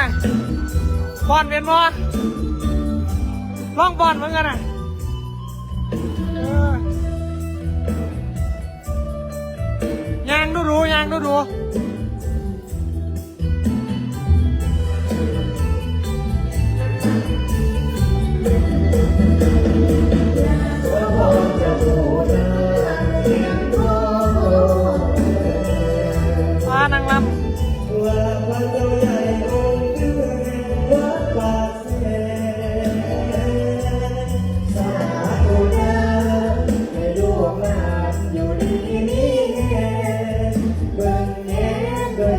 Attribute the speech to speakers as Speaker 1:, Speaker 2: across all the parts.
Speaker 1: น่ะบอนเป็นบอล่องบอนเหมือนกันน่ะยางดูดูยางดูดู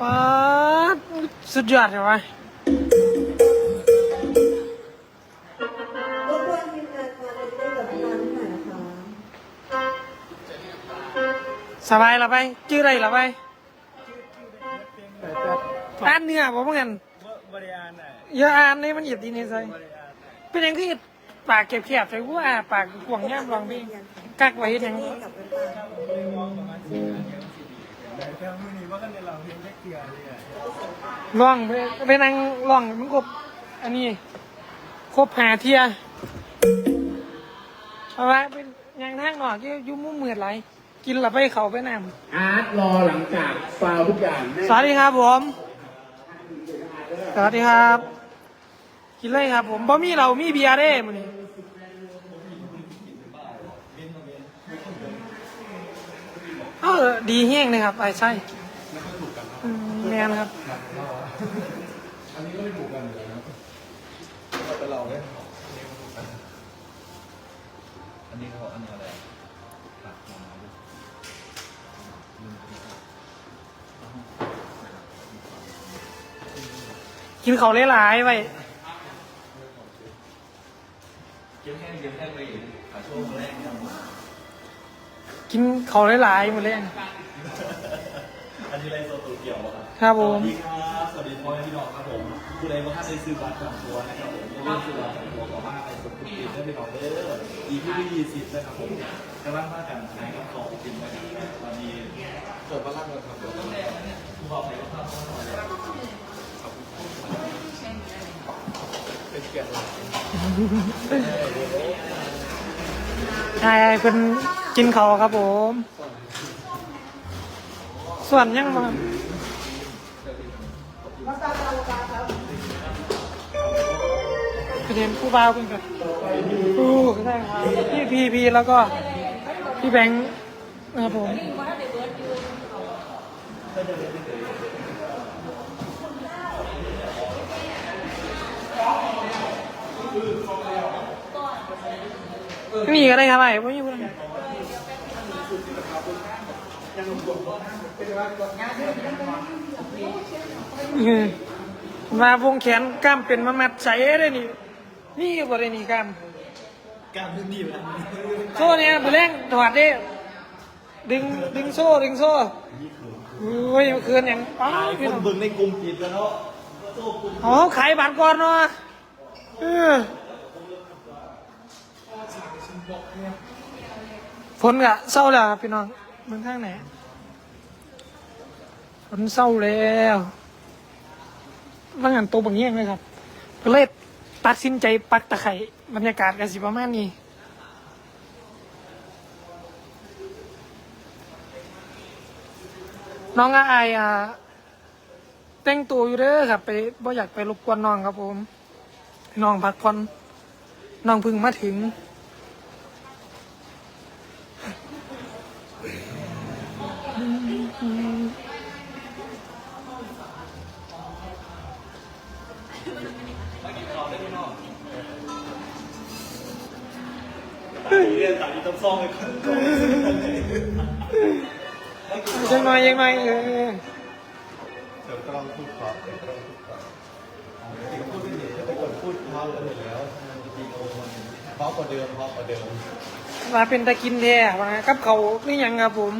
Speaker 1: ป๊าดสุดยอดเลยวะ
Speaker 2: รบกวนทีมงานมาเล่นกับน้องหน่อยนะคะ
Speaker 1: สบายละไปชื่ออะไรละไปอ่านเนื้อผมเหมือนกัน
Speaker 3: บริกาน่ะ
Speaker 1: อย่าอ่านนี่มันหยิบดีนใจ
Speaker 3: บริการน่ะ
Speaker 1: เป็นยังคือปากเก็บแคบใส่กูอ่าปากกวางแง่มลองพี่กักไว้เฮ็ดหยัง
Speaker 2: นี่กับเป็นปา
Speaker 3: ไม่ได้มองประมาณสี่เดือนเดียว สี่เดือนแต่แค่มื่อนี้ว่ากันในเราเพียงแค่เกลือเลยอะ
Speaker 1: ลองไปไปนั่งลองมันครบอันนี้ครบหาเทียเอาไว้เป็นยางทางหนอกอยู่อยุ่มุมมืดไหลายกินและไปเขาไปน้ำ
Speaker 4: อาร์ตรอหลังจากฟาวทุกอย่างแน่
Speaker 1: สวัสดีครับผมสวัสดีครับ กินเลยครับผมบ่มีเรามีเบียร์เด้มื้อนี้ ออดีแห้งเลยครับไอ้ใช่อืมแมนครับ
Speaker 3: อันนี้เขาอันนี้อะไร
Speaker 1: กินเขาวหลายๆไว้
Speaker 3: เก็บแห้งเก็บแห้งไปอีกขาช่วงแรกเนี่ย
Speaker 1: กินเขาวหลายๆหมดเลย
Speaker 3: อันนี้ไรโซตูเกี่ยวครับ
Speaker 1: ครับผ
Speaker 3: สวั
Speaker 1: ม
Speaker 3: สดีครับสวัสดีพ่อแม่พี่น้องครับผมผู้ใดว่าท่านได้ซื้อบัตรจองตัวนะครับผมก็ได้ซื้อบัตรจองตัวต่อมาในสมทบทุนได้ไปต่อเด้ออีพีที่ยี่สิบนะครับผมกำลังมากันขายกับของกินนะครับวันนี้เกิดมาลักเลยครับผมผู้บอกไปว่าภาพเป็นเกียรติหลัก
Speaker 1: ไอ้ไอ้เป็น กินเขาครับผม ส่วนยังมาประเด็นผู้บ่าวเป็นกันผู้ใช่ครับพี่พีพีแล้วก็พี่แบงค์นะครับผม นี่ก็ได้ครับไอ้ไม่ยุ่งเลยอืมมาวงแขนกล้ามเป็นมามัดใส่ได้นี่นี่บ่ได้นี่กล้าม
Speaker 3: การพื้นที่แบบนี้
Speaker 1: โซ่เนี่ยไปเร่งถอดดิดึงดึงโซ่ดึงโซ่โอ้ยเมื่อคืนอย่างป้า
Speaker 3: หลาย
Speaker 1: พี่
Speaker 3: คน
Speaker 1: น้อง
Speaker 3: เบิ่งในกลุ่มปิดแล้วเนาะโซ่กลุ่ม
Speaker 1: อ๋อขายบัตรก่อนเนาะเออ ฝนกะเศร้าแล้วครับพี่น้องเมืองทางไหนฝนเศร้าแล้วว่างานโตวบางเงี้ยงเลยครับ ก็เลยตัดสินใจปักตะไคร่บรรยากาศกันสิประมาณนี้น้องอายอะแต่งตัวอยู่เด้อครับ ไปบ่อยากไปรบกวนน้องครับผม น้องพักผ่อนน้องพึ่งมาถึง
Speaker 3: นสายต้องซ่องเลยคน
Speaker 1: ยังน้อยยังน้อยเออ
Speaker 5: เดี๋ยวกำลังพูดเพราะเดี๋ยวกำลังพูดเพราะจริงพูดไม่ดีจะไปกดพูดเพราะกันแล้วจริงๆโอ้มันเพราะกว่าเดิมเพราะกว่าเดิม
Speaker 1: มาเป็นตะกินแท้ว่ากับเขาวนี่ยังครับผม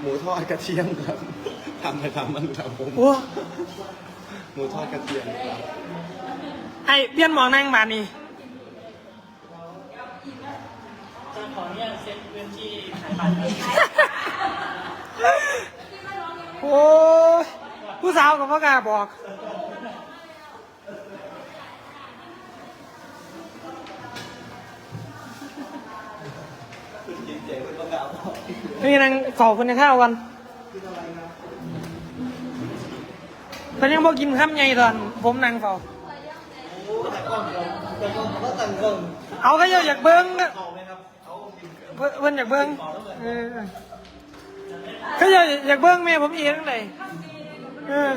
Speaker 5: หมูทอดกระเทียมครับทำไปทำมันทำผม
Speaker 1: โอ้
Speaker 5: หมูทอดกระเทียมครับ
Speaker 1: ไอเปลี่ยนหมองนั่งบาน นี่โอ้ยผู้สาวกับพ่อกล้าบอก
Speaker 3: นี่
Speaker 1: นั่งเฝ้าคนในข้าวกันตอนยังบอกกินข้ามใหญ่ตอน ผมนั่งเฝ้า
Speaker 3: แต่ก่อนแต่ก่อนเขาก็ตั้งกล้อง
Speaker 1: เอาก็อยากเบิ้ง
Speaker 3: เพิ่
Speaker 1: นเพิ่นอยากเบิ้งเออก็อยากอยากเบิ้งแม่ผมเองเลยเออ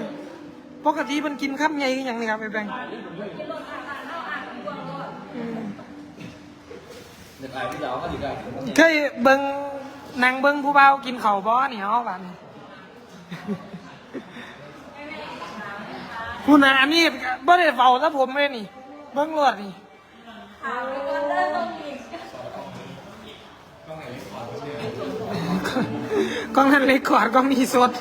Speaker 1: ปกติมันกินข้ามใหญ่คือหยังนี่ครับไอ้แบงค์อืม
Speaker 3: เด็กไอ้พี่ดาวเขาดีกัน
Speaker 1: เคยเบิ้งนางเบิ้งผู้เบาวกินข้าวบ่นี่เฮาบ้านนี่คุณน่ะอันนี้บ่ได้เฝ้าซะผมเลยนี่ เบิ้งรวดนี่ ล้องนั้นเล็กกว่ากล้องนี้สด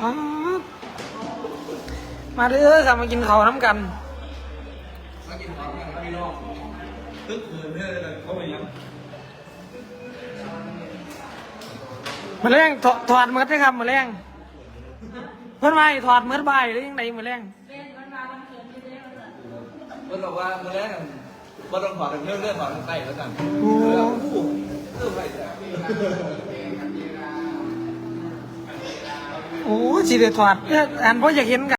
Speaker 1: อ๋อมาเด้อค่ะมากินเข้าวน้ำกัน
Speaker 3: ตึ๊กเงินเนี่ยเลยเขาไปยัง
Speaker 1: มาแรงถอถอดเมือดได้ครับมาแรงเพื่อนว่ถอดเมือดใบหรือยังไงมาแรง
Speaker 3: เพื่อนบอกว่าเมื่อแรก บ่ต้องถอดเรื่องเรื่องถอดใต้แล้วกัน
Speaker 1: โอ้
Speaker 3: เรื่องไป
Speaker 1: โหสิเดือดถอดเอ้ออันเพราะอยากเห็นกัน